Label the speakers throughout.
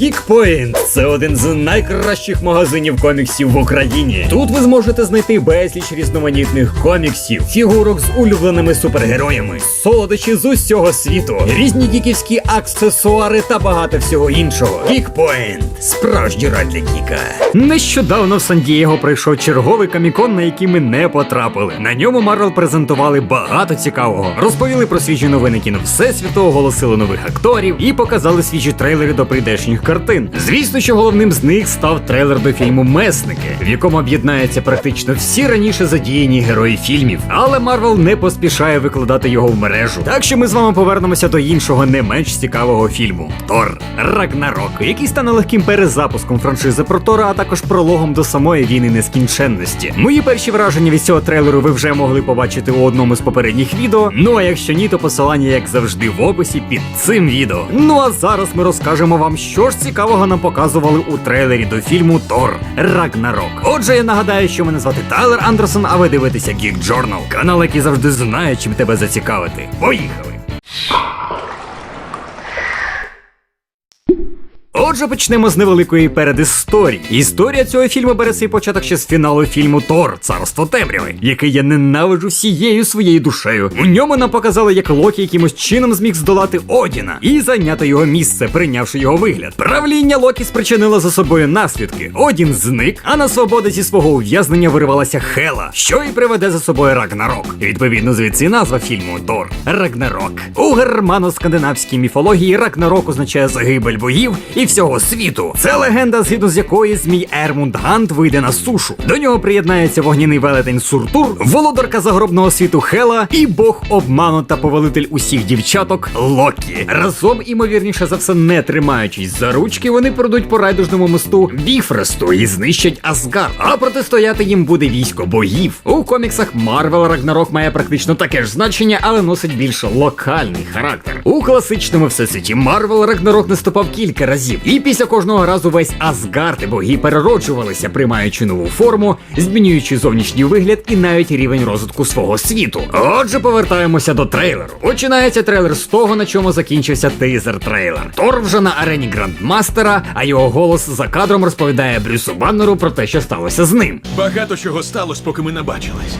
Speaker 1: Geekpoint – це один з найкращих магазинів коміксів в Україні. Тут ви зможете знайти безліч різноманітних коміксів, фігурок з улюбленими супергероями, солодощі з усього світу, різні гіківські аксесуари та багато всього іншого. Geekpoint – справжній рай для гіка. Нещодавно в Сан-Дієго прийшов черговий камікон, на який ми не потрапили. На ньому Марвел презентували багато цікавого, розповіли про свіжі новини кіно Всесвіту, оголосили нових акторів і показали свіжі трейлери до прийдешніх картин. Звісно, що головним з них став трейлер до фільму Месники, в якому об'єднаються практично всі раніше задіяні герої фільмів. Але Марвел не поспішає викладати його в мережу. Так що ми з вами повернемося до іншого не менш цікавого фільму Тор Рагнарок, який стане легким перезапуском франшизи про Тора, а також прологом до самої війни нескінченності. Мої перші враження від цього трейлеру ви вже могли побачити у одному з попередніх відео. Ну а якщо ні, то посилання, як завжди, в описі під цим відео. Ну а зараз ми розкажемо вам, що ж цікавого нам показували у трейлері до фільму Тор Рагнарок. Отже, я нагадаю, що мене звати Тайлер Андерсон, а ви дивитеся Geek Journal, канал, який завжди знає, чим тебе зацікавити. Поїхали! Отже, почнемо з невеликої передісторії. Історія цього фільму бере свій початок ще з фіналу фільму Тор Царство Темряви, який я ненавиджу всією своєю душею. У ньому нам показали, як Локі якимось чином зміг здолати Одіна і зайняти його місце, прийнявши його вигляд. Правління Локі спричинило за собою наслідки. Одін зник, а на свободу зі свого ув'язнення виривалася Хела, що і приведе за собою Рагнарок. Відповідно, звідси назва фільму Тор Рагнарок. У германо-скандинавській міфології Рагнарок означає загибель богів і всього світу. Це легенда, згідно з якої змій Ермунд Гант вийде на сушу. До нього приєднається вогняний велетень Суртур, володарка загробного світу Хела і бог обману та повелитель усіх дівчаток Локі. Разом, імовірніше за все, не тримаючись за ручки, вони пройдуть по райдужному мосту Біфресту і знищать Асгард. А протистояти їм буде військо богів. У коміксах Марвел Рагнарок має практично таке ж значення, але носить більш локальний характер. У класичному всесвіті Марвел Рагнарок наступав кілька разів, і після кожного разу весь Асгард боги перероджувалися, приймаючи нову форму, змінюючи зовнішній вигляд і навіть рівень розвитку свого світу. Отже, повертаємося до трейлеру. Починається трейлер з того, на чому закінчився тизер трейлер. Тор вже на арені Грандмастера, а його голос за кадром розповідає Брюсу Баннеру про те, що сталося з ним.
Speaker 2: Багато чого сталося, поки ми не бачились.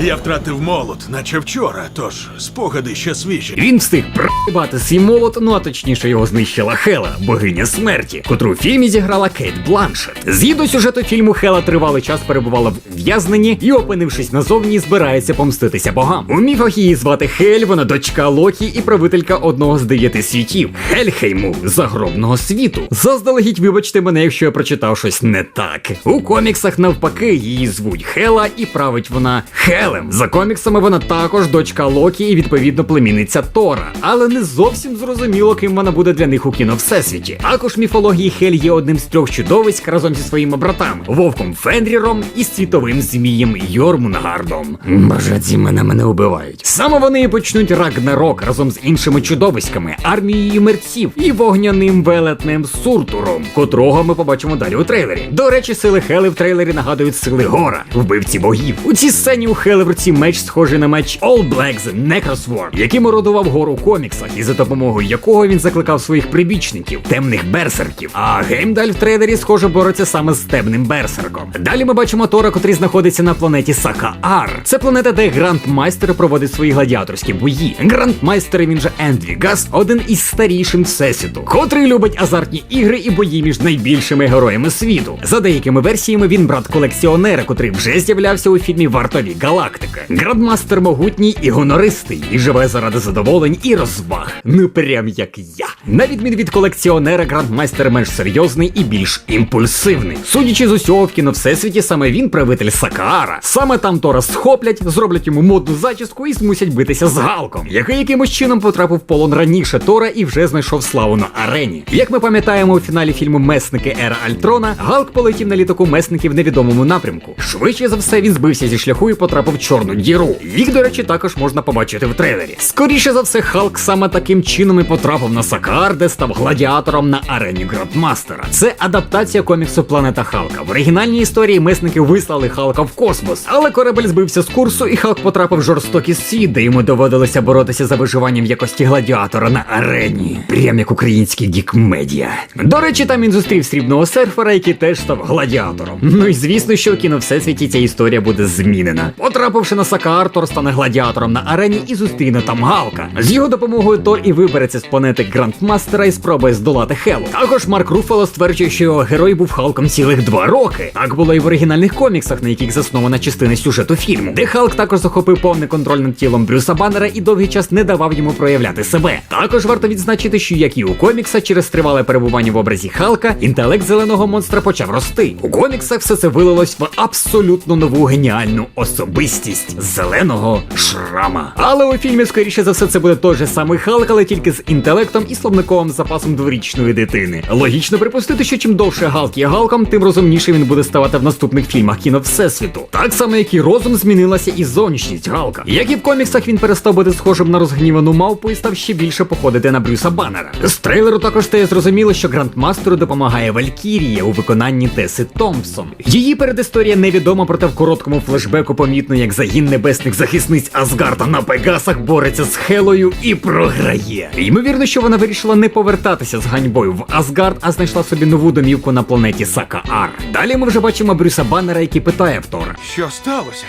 Speaker 2: Я втратив молот, наче вчора, тож спогади ще свіжі.
Speaker 1: Він встиг прибати свій молот, ну а точніше його знищила Хела, богиня смерті, котру в фільмі зіграла Кейт Бланшет. Згідно сюжету фільму, Хела тривалий час перебувала в в'язненні і, опинившись назовні, збирається помститися богам. У міфах її звати Хель, вона дочка Локі і правителька одного з дев'яти світів Хельхейму, загробного світу. Заздалегідь, вибачте мене, якщо я прочитав щось не так. У коміксах навпаки її звуть Хела, і править вона Хелем. За коміксами вона також дочка Локі і відповідно племінниця Тора, але не зовсім зрозуміло, ким вона буде для них у кіно всесвіті. Також міфології Хель є одним з трьох чудовиськ разом зі своїми братами вовком Фенріром і світовим змієм Йормунгардом. Боже, ці мене мене убивають. Саме вони і почнуть Рагнарок разом з іншими чудовиськами, армією мерців і вогняним велетнем Суртуром, котрого ми побачимо далі у трейлері. До речі, сили Хели в трейлері нагадують сили Гора, вбивці богів. У цій сцені у Хели в руці меч схожий на меч All Blacks Necrosword, яким орудував гору коміксах, і за допомогою якого він закликав своїх прибічників, темних берсерків. А Геймдаль в трейлері, схоже, бореться саме з темним берсерком. Далі ми бачимо Тора, котрий знаходиться на планеті Сакаар. Це планета, де Грандмайстер проводить свої гладіаторські бої. Грандмайстер, він же Ендвігас, один із старішин всесвіту, котрий любить азартні ігри і бої між найбільшими героями світу. За деякими версіями він брат колекціонера, котрий вже з'являвся у фільмі Вартові галактики. Грандмастер могутній і гонористий, і живе заради задоволень і розваг. Ну прям як я. На відміну від колекціонера, грандмайстер менш серйозний і більш імпульсивний. Судячи з усього в кіно всесвіті, саме він правитель Сакаара. Саме там Тора схоплять, зроблять йому модну зачіску і змусять битися з Галком, який якимось чином потрапив в полон раніше Тора і вже знайшов славу на арені. Як ми пам'ятаємо у фіналі фільму Месники Ера Альтрона, Галк полетів на літаку месників в невідомому напрямку. Швидше за все він збився зі шляху і потрапив в чорну діру. Їх, до речі, також можна побачити в трейлері. Скоріше за все, Халк саме таким чином і потрапив на Сакар. Де став гладіатором на арені Грандмастера. Це адаптація коміксу Планета Халка. В оригінальній історії месники вислали Халка в космос, але корабель збився з курсу, і Халк потрапив в жорстокий світ, де йому доводилося боротися за виживання в якості гладіатора на арені. Прям як український гік-медіа. До речі, там він зустрів срібного серфера, який теж став гладіатором. Ну і звісно, що в кіно всесвіті ця історія буде змінена. Потрапивши на Сакаар, Тор стане гладіатором на арені і зустріне там Галка. З його допомогою Тор і вибереться з планети Грандмастера і спробує здолати Хелу. Також Марк Руфало стверджує, що його герой був Халком цілих два роки. Так було і в оригінальних коміксах, на яких заснована частина сюжету фільму, де Халк також захопив повний контроль над тілом Брюса Баннера і довгий час не давав йому проявляти себе. Також варто відзначити, що як і у коміксах, через тривале перебування в образі Халка, інтелект зеленого монстра почав рости. У коміксах все це вилилось в абсолютно нову геніальну особистість зеленого шрама. Але у фільмі, скоріше за все, це буде той же самий Халк, але тільки з інтелектом і словниковим запасом дворічної дитини. Логічно припустити, що чим довше Галк є Галком, тим розумніше він буде ставати в наступних фільмах кіно Всесвіту. Так само, як і розум змінилася і зовнішність Галка. Як і в коміксах, він перестав бути схожим на розгнівану мавпу і став ще більше походити на Брюса Баннера. З трейлеру також стає зрозуміло, що Грандмастеру допомагає Валькірія у виконанні Теси Томпсон. Її передісторія невідома, проте в короткому флешбеку помітно, як загін небесних захисниць Асгарда на Пегасах бореться з Хелою і програє. Ймовірно, що вона вирішила не повертатися з ганьбою в Асгард, а знайшла собі нову домівку на планеті Сакаар. Далі ми вже бачимо Брюса Баннера, який питає в Тора.
Speaker 2: Що сталося?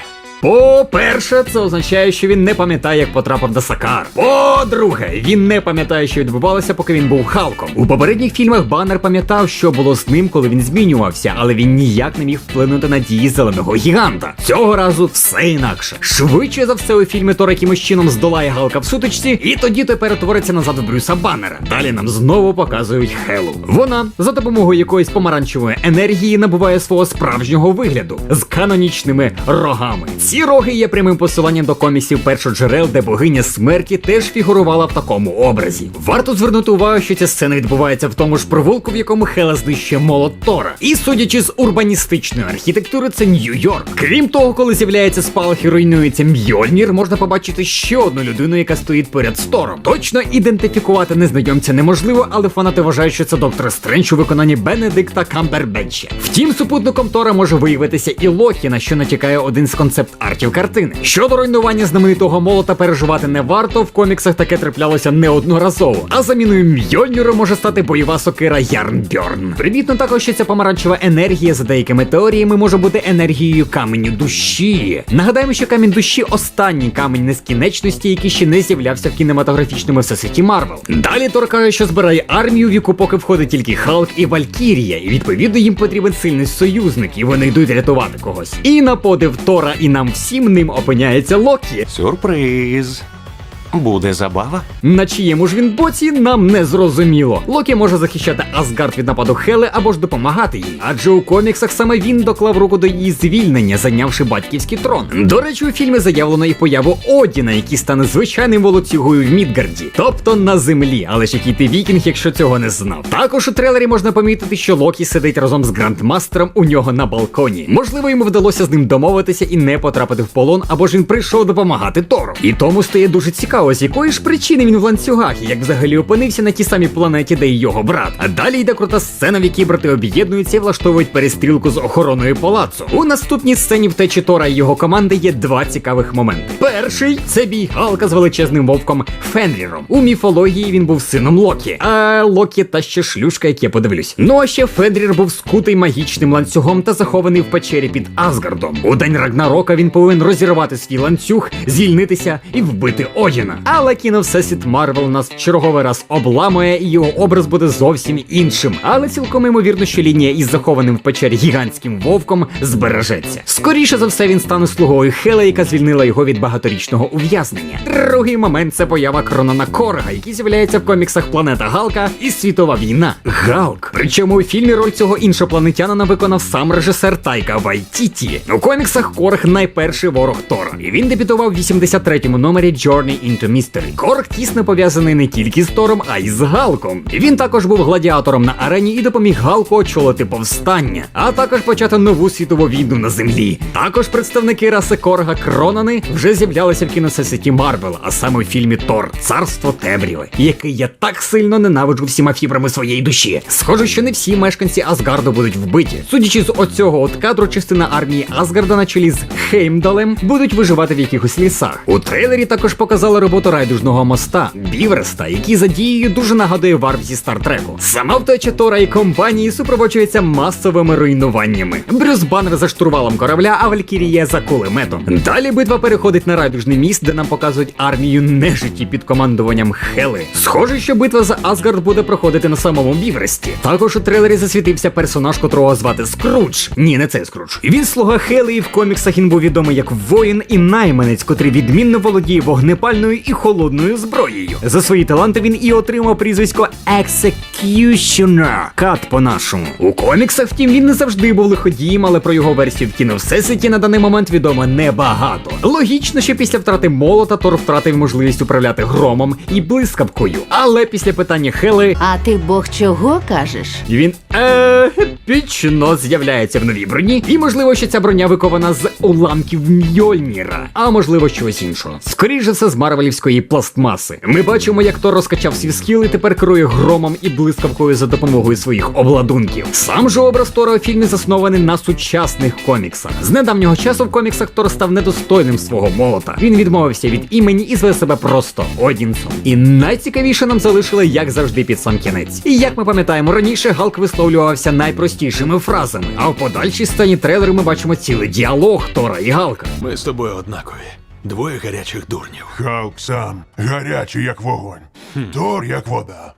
Speaker 1: По-перше, це означає, що він не пам'ятає, як потрапив до Сакар. По-друге, він не пам'ятає, що відбувалося, поки він був Халком. У попередніх фільмах Баннер пам'ятав, що було з ним, коли він змінювався, але він ніяк не міг вплинути на дії зеленого гіганта. Цього разу все інакше. Швидше за все, у фільмі Тор якимось чином здолає Галка в сутичці, і тоді той перетвориться назад в Брюса Баннера. Далі нам знову показують Хелу. Вона за допомогою якоїсь помаранчевої енергії набуває свого справжнього вигляду з канонічними рогами. Роги є прямим посиланням до комісів першоджерел, де богиня смерті теж фігурувала в такому образі. Варто звернути увагу, що ця сцена відбувається в тому ж провулку, в якому Хела знищує молот Тора. І судячи з урбаністичної архітектури, це Нью-Йорк. Крім того, коли з'являється спалах і руйнується Мьольнір, можна побачити ще одну людину, яка стоїть поряд з Тором. Точно ідентифікувати незнайомця неможливо, але фанати вважають, що це доктор Стрендж у виконанні Бенедикта Камбербетча. Втім, супутником Тора може виявитися і Локі, на що натякає один з концепт артів картини. Щодо руйнування знаменитого молота переживати не варто. В коміксах таке траплялося неодноразово. А заміною Мьольніру може стати бойова сокира Ярнбьорн. Примітно також, що ця помаранчева енергія за деякими теоріями може бути енергією каменю душі. Нагадаємо, що камінь душі останній камінь нескінченності, який ще не з'являвся в кінематографічному всесвіті Марвел. Далі Тор каже, що збирає армію, в яку поки входить тільки Халк і Валькірія, і відповідно їм потрібен сильний союзник, і вони йдуть рятувати когось. І на подив Тора і нам всім ним опиняється Локі.
Speaker 3: Сюрприз. Буде забава?
Speaker 1: На чиєму ж він боці нам не зрозуміло. Локі може захищати Асгард від нападу Хели або ж допомагати їй. Адже у коміксах саме він доклав руку до її звільнення, зайнявши батьківський трон. До речі, у фільмі заявлено і появу Одіна, який стане звичайним волоцюгою в Мідгарді, тобто на землі. Але ж який ти вікінг, якщо цього не знав. Також у трейлері можна помітити, що Локі сидить разом з грандмастером у нього на балконі. Можливо, йому вдалося з ним домовитися і не потрапити в полон, або ж він прийшов допомагати Тору. І тому стає дуже цікаво, з якої ж причини він в ланцюгах, і як взагалі опинився на тій самій планеті, де й його брат. А далі йде крута сцена, в якій брати об'єднуються і влаштовують перестрілку з охороною палацу. У наступній сцені втечі Тора і його команди є два цікавих моменти. Перший це бій Галка з величезним вовком Фенріром. У міфології він був сином Локі, а Локі та ще шлюшка, як я подивлюсь. Ну а ще Фенрір був скутий магічним ланцюгом та захований в печері під Асгардом. У день Рагнарока він повинен розірвати свій ланцюг, звільнитися і вбити Одіна. Але кіно Всесвіт Марвел нас черговий раз обламує, і його образ буде зовсім іншим. Але цілком ймовірно, що лінія із захованим в печері гігантським вовком збережеться. Скоріше за все, він стане слугою Хела, яка звільнила його від багаторічного ув'язнення. Другий момент це поява Кронана Корга, який з'являється в коміксах Планета Галка і Світова війна. Галк. Причому у фільмі роль цього іншопланетянина виконав сам режисер Тайка Вайтіті. У коміксах Корг найперший ворог Тора. І він дебютував в 83-му номері Journey in into Mystery. Корг тісно пов'язаний не тільки з Тором, а й з Галком. Він також був гладіатором на арені і допоміг Галку очолити повстання, а також почати нову світову війну на землі. Також представники раси Корга Кронани вже з'являлися в кіносесеті Марвел, а саме в фільмі Тор Царство Темряви, який я так сильно ненавиджу всіма фібрами своєї душі. Схоже, що не всі мешканці Асгарду будуть вбиті. Судячи з оцього от кадру, частина армії Асгарда на чолі з Хеймдалем будуть виживати в якихось лісах. У трейлері також показали роботу райдужного моста Бівреста, який за дією дуже нагадує варп зі Стартреку. Сама втеча Тора і компанії супроводжується масовими руйнуваннями. Брюс Баннер за штурвалом корабля, а Валькірія за кулеметом. Далі битва переходить на райдужний міст, де нам показують армію нежиті під командуванням Хели. Схоже, що битва за Асгард буде проходити на самому Бівресті. Також у трейлері засвітився персонаж, котрого звати Скрудж. Ні, не цей Скрудж. Він слуга Хели, і в коміксах він був відомий як воїн і найманець, котрий відмінно володіє вогнепальною і холодною зброєю. За свої таланти він і отримав прізвисько Executioner. Кат по-нашому. У коміксах, втім, він не завжди був лиходієм, але про його версію в кіно всесвіті на даний момент відомо небагато. Логічно, що після втрати молота Тор втратив можливість управляти громом і блискавкою. Але після питання Хели
Speaker 4: А ти бог чого кажеш?
Speaker 1: він епічно з'являється в новій броні, і можливо, що ця броня викована з уламків Мьольніра, а можливо щось іншого. Скоріше все з марвелівської пластмаси. Ми бачимо, як Тор розкачав свій скіл і тепер керує громом і блискавкою за допомогою своїх обладунків. Сам же образ Тора у фільмі заснований на сучасних коміксах. З недавнього часу в коміксах Тор став недостойним свого молота. Він відмовився від імені і зве себе просто Одінсом. І найцікавіше нам залишили, як завжди, під сам кінець. І як ми пам'ятаємо, раніше Галк висловлювався найпростішими фразами, а в подальшій сцені трейлеру ми бачимо цілий діалог Тора і Галка.
Speaker 2: Ми з тобою однакові. Двоє гарячих дурнів.
Speaker 5: Халк сам гарячий, як вогонь. Тор, як вода.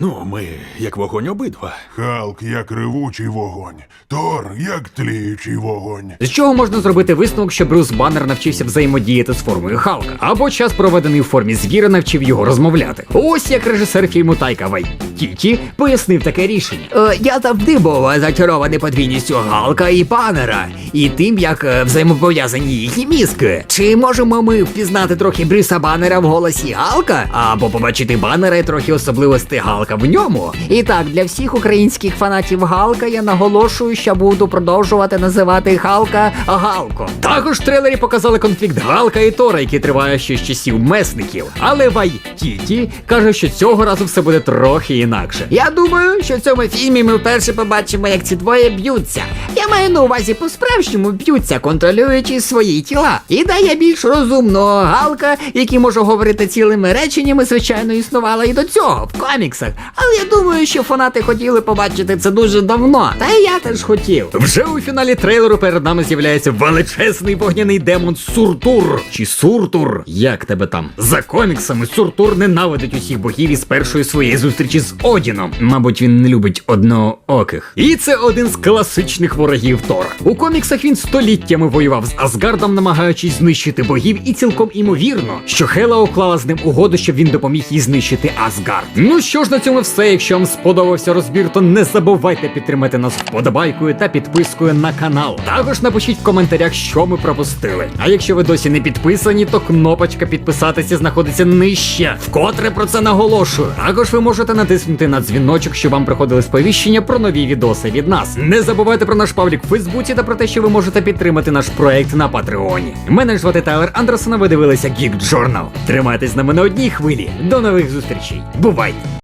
Speaker 2: Ну, ми як вогонь обидва.
Speaker 5: Халк, як ревучий вогонь. Тор, як тліючий вогонь.
Speaker 1: З чого можна зробити висновок, що Брюс Баннер навчився взаємодіяти з формою Халка, або час проведений у формі звіра навчив його розмовляти. Ось як режисер фільму Тайка Вайтіті пояснив таке рішення.
Speaker 6: Е, Я завжди був зачарований подвійністю Галка і Баннера, і тим, як е, взаємопов'язані їхні мізки. Чи можемо ми впізнати трохи Брюса Баннера в голосі Галка? Або побачити Баннера і трохи особливостей Галка в ньому? І так, для всіх українських фанатів Галка я наголошую, що буду продовжувати називати Галка Галко.
Speaker 1: Також в трейлері показали конфлікт Галка і Тора, який триває ще з часів месників. Але Вайтіті каже, що цього разу все буде трохи інакше.
Speaker 6: Я думаю, що в цьому фільмі ми вперше побачимо, як ці двоє б'ються. Я маю на увазі по-справжньому б'ються, контролюючи свої тіла. Ідея більш розумного галка, який може говорити цілими реченнями, звичайно, існувала і до цього в коміксах. Але я думаю, що фанати хотіли побачити це дуже давно. Та я теж хотів.
Speaker 1: Вже у фіналі трейлеру перед нами з'являється величезний вогняний демон Суртур чи Суртур. Як тебе там? За коміксами Суртур ненавидить усіх богів із першої своєї зустрічі з Одіном. Мабуть, він не любить однооких. І це один з класичних ворогів Тора. У коміксах він століттями воював з Асгардом, намагаючись знищити богів, і цілком імовірно, що Хела уклала з ним угоду, щоб він допоміг їй знищити Асгард. Ну що ж на цьому все. Якщо вам сподобався розбір, то не забувайте підтримати нас вподобайкою та підпискою на канал. Також напишіть в коментарях, що ми пропустили. А якщо ви досі не підписані, то кнопочка підписатися знаходиться нижче. Вкотре про це наголошую. Також ви можете натиснути на дзвіночок, щоб вам приходили сповіщення про нові відоси від нас. Не забувайте про наш паблік в Фейсбуці та про те, що ви можете підтримати наш проект на Патреоні. Мене звати Тайлер Андерсон, а ви дивилися Geek Journal. Тримайтесь з нами на одній хвилі. До нових зустрічей. Бувайте!